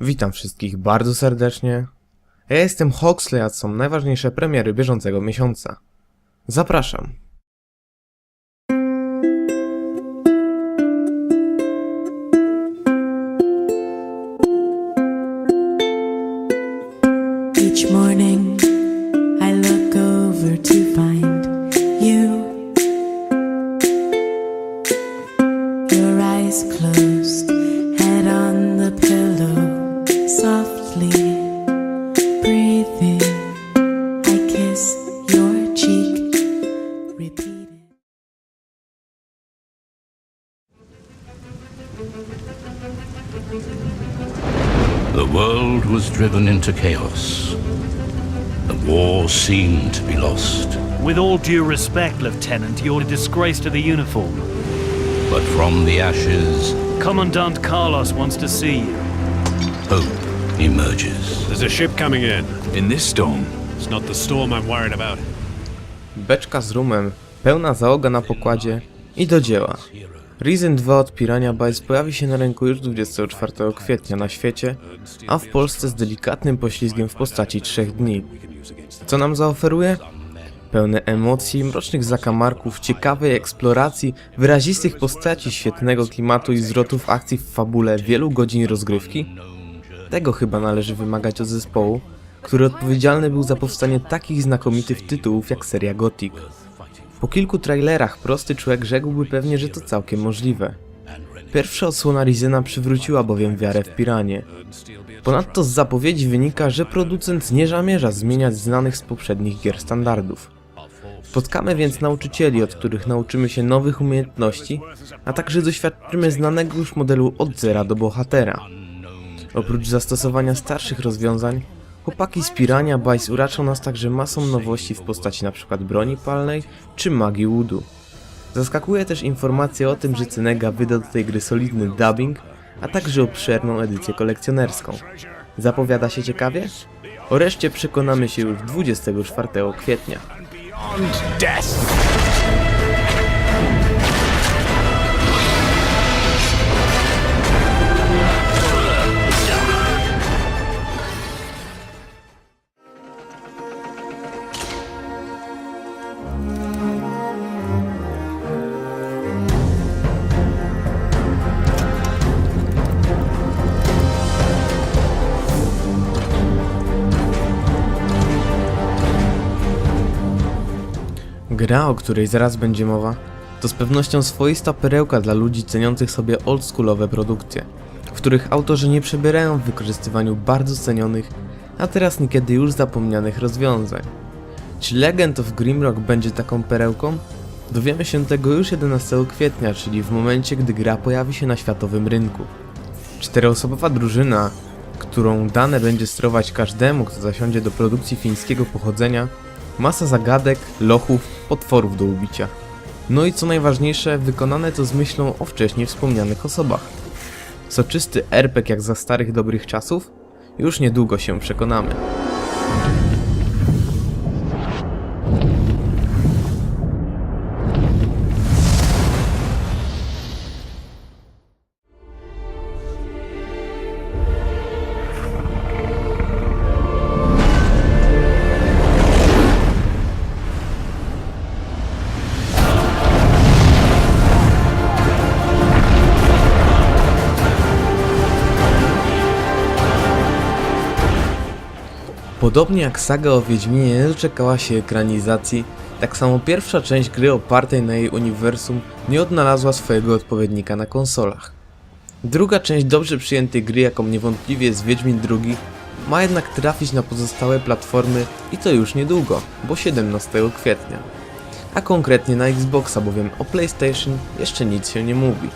Witam wszystkich bardzo serdecznie. Ja jestem Hoxley, a są najważniejsze premiery bieżącego miesiąca. Zapraszam. The world was driven into chaos. The war seemed to be lost. With all due respect, Lieutenant, you're a disgrace to the uniform. But from the ashes, Commandant Carlos wants to see you. hope emerges. There's a ship coming in. In this storm? It's not the storm I'm worried about. Beczka z rumem, pełna załoga na pokładzie i do dzieła. Risen 2 od Pirania Bytes pojawi się na rynku już 24 kwietnia na świecie, a w Polsce z delikatnym poślizgiem w postaci 3 dni. Co nam zaoferuje? Pełne emocji, mrocznych zakamarków, ciekawej eksploracji, wyrazistych postaci, świetnego klimatu i zwrotów akcji w fabule wielu godzin rozgrywki? Tego chyba należy wymagać od zespołu, który odpowiedzialny był za powstanie takich znakomitych tytułów jak seria Gothic. Po kilku trailerach prosty człowiek rzekłby pewnie, że to całkiem możliwe. Pierwsza odsłona Rizena przywróciła bowiem wiarę w Piranie. Ponadto z zapowiedzi wynika, że producent nie zamierza zmieniać znanych z poprzednich gier standardów. Spotkamy więc nauczycieli, od których nauczymy się nowych umiejętności, a także doświadczymy znanego już modelu od zera do bohatera. Oprócz zastosowania starszych rozwiązań, chłopaki z Pirania Bytes uraczą nas także masą nowości w postaci np. broni palnej czy magii Woodu. Zaskakuje też informacja o tym, że Cenega wyda do tej gry solidny dubbing, a także obszerną edycję kolekcjonerską. Zapowiada się ciekawie? O reszcie przekonamy się już 24 kwietnia. Gra, o której zaraz będzie mowa, to z pewnością swoista perełka dla ludzi ceniących sobie oldschoolowe produkcje, w których autorzy nie przebierają w wykorzystywaniu bardzo cenionych, a teraz niekiedy już zapomnianych rozwiązań. Czy Legend of Grimrock będzie taką perełką? Dowiemy się tego już 11 kwietnia, czyli w momencie, gdy gra pojawi się na światowym rynku. Czteroosobowa drużyna, którą dane będzie sterować każdemu, kto zasiądzie do produkcji fińskiego pochodzenia, masa zagadek, lochów, potworów do ubicia. No i co najważniejsze, wykonane to z myślą o wcześniej wspomnianych osobach. Soczysty RPG jak za starych dobrych czasów? Już niedługo się przekonamy. Podobnie jak saga o Wiedźminie nie doczekała się ekranizacji, tak samo pierwsza część gry opartej na jej uniwersum nie odnalazła swojego odpowiednika na konsolach. Druga część dobrze przyjętej gry, jaką niewątpliwie jest Wiedźmin II, ma jednak trafić na pozostałe platformy i to już niedługo, bo 17 kwietnia. A konkretnie na Xboxa, bowiem o PlayStation jeszcze nic się nie mówi.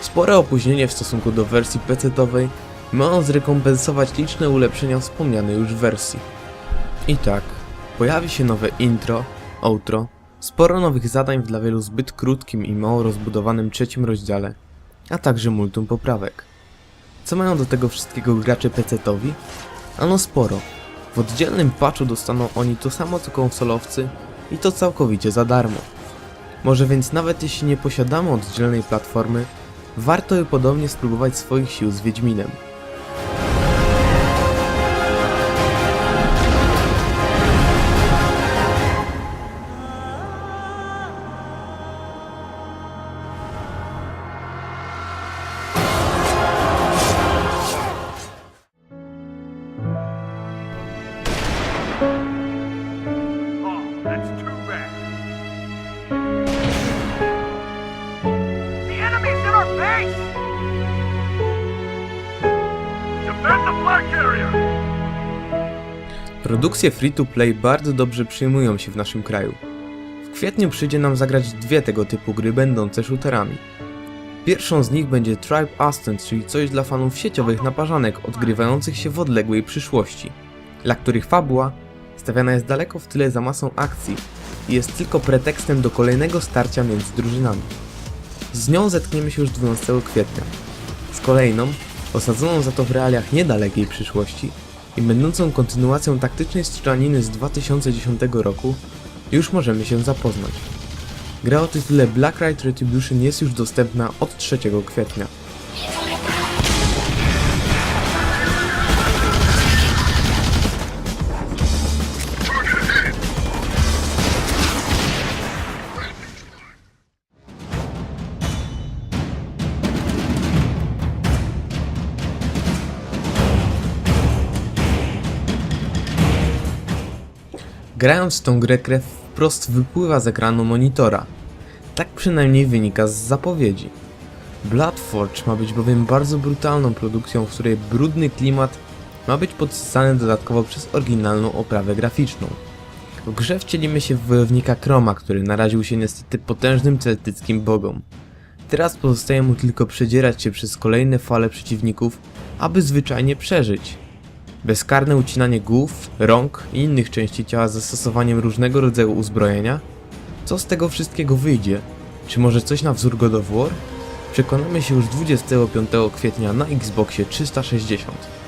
Spore opóźnienie w stosunku do wersji PC-owej ma on zrekompensować liczne ulepszenia wspomnianej już wersji. I tak, pojawi się nowe intro, outro, sporo nowych zadań w dla wielu zbyt krótkim i mało rozbudowanym trzecim rozdziale, a także multum poprawek. Co mają do tego wszystkiego gracze PC-towi? Ano sporo. W oddzielnym patchu dostaną oni to samo co konsolowcy i to całkowicie za darmo. Może więc nawet jeśli nie posiadamy oddzielnej platformy, warto by podobnie spróbować swoich sił z Wiedźminem. Produkcje free-to-play bardzo dobrze przyjmują się w naszym kraju. W kwietniu przyjdzie nam zagrać dwie tego typu gry będące shooterami. Pierwszą z nich będzie Tribe Ascent, czyli coś dla fanów sieciowych naparzanek odgrywających się w odległej przyszłości, dla których fabuła stawiana jest daleko w tyle za masą akcji i jest tylko pretekstem do kolejnego starcia między drużynami. Z nią zetkniemy się już 12 kwietnia. Z kolejną, osadzoną za to w realiach niedalekiej przyszłości i będącą kontynuacją taktycznej strzelaniny z 2010 roku, już możemy się zapoznać. Gra o tytule Black Rite Retribution jest już dostępna od 3 kwietnia. Grając w tą grę krew wprost wypływa z ekranu monitora. Tak przynajmniej wynika z zapowiedzi. Bloodforge ma być bowiem bardzo brutalną produkcją, w której brudny klimat ma być podsycany dodatkowo przez oryginalną oprawę graficzną. W grze wcielimy się w wojownika Kroma, który naraził się niestety potężnym celtyckim bogom. Teraz pozostaje mu tylko przedzierać się przez kolejne fale przeciwników, aby zwyczajnie przeżyć. Bezkarne ucinanie głów, rąk i innych części ciała z zastosowaniem różnego rodzaju uzbrojenia? Co z tego wszystkiego wyjdzie? Czy może coś na wzór God of War? Przekonamy się już 25 kwietnia na Xboxie 360.